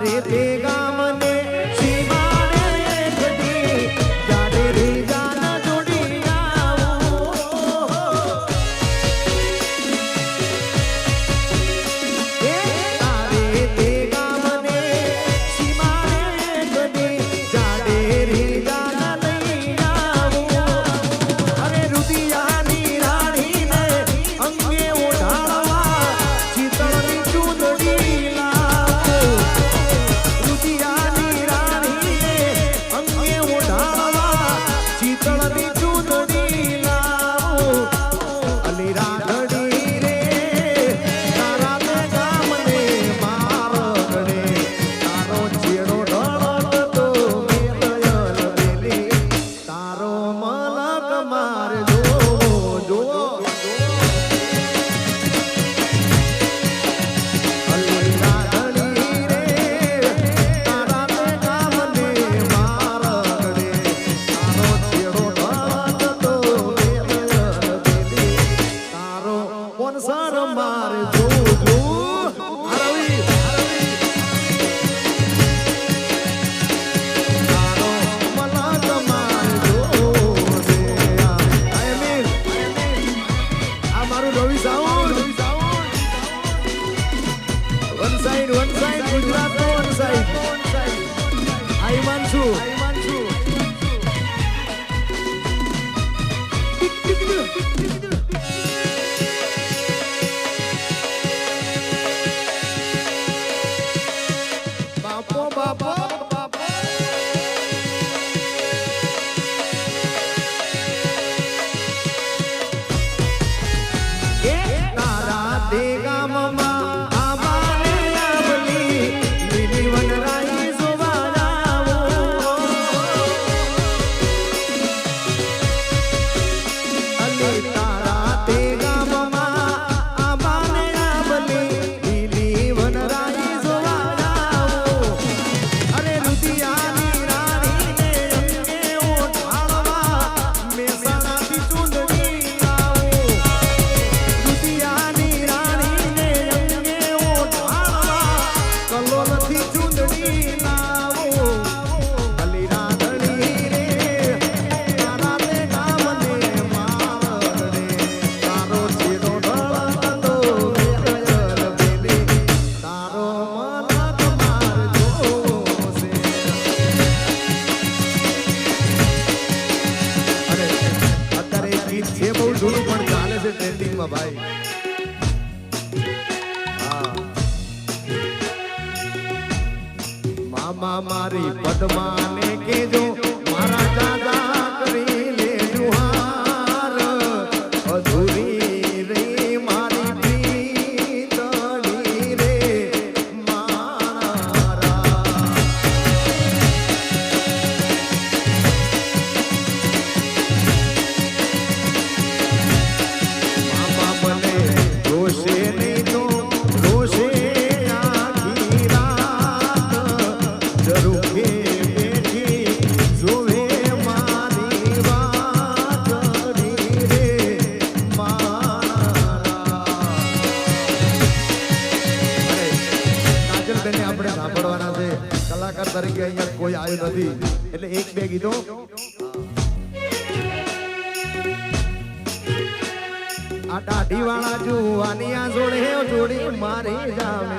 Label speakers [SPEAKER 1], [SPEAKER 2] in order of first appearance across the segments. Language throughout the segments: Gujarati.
[SPEAKER 1] रे देगा સાઈડ વન સાઈડ ગુજરાત નો વન સાઈડ આઈ માન છું આઈ માન છું મામા મારી પદ્માને કેજો બધાને આપણે સાંભળવાના છે. કલાકાર તરીકે અહીંયા કોઈ આવ્યું નથી. એટલે એક, બે ગીતો. આ દાઢી વાળા જુવાની આ જોડે જોડી, મારી જામે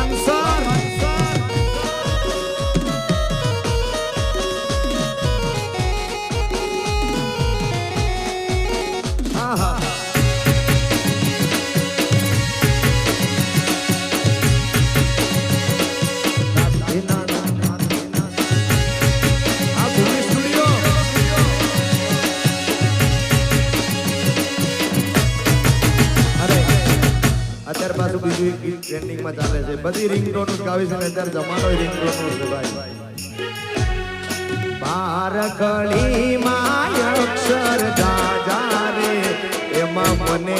[SPEAKER 1] ટ્રેન્ડિંગમાં ચાલે છે. બધી રિંગટોન ગાવી છે અત્યારે જમાનો રિંગટોન છે ભાઈ. બારકડીમાં અક્ષર દાદા રે. એમાં મને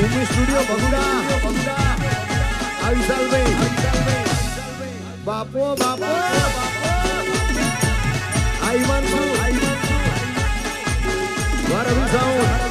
[SPEAKER 1] ભૂમિ સ્ટુડિયો બગુડા આ વિશાલભાઈ બાપો બાપો આઈવાન છું વાર વિસાઓ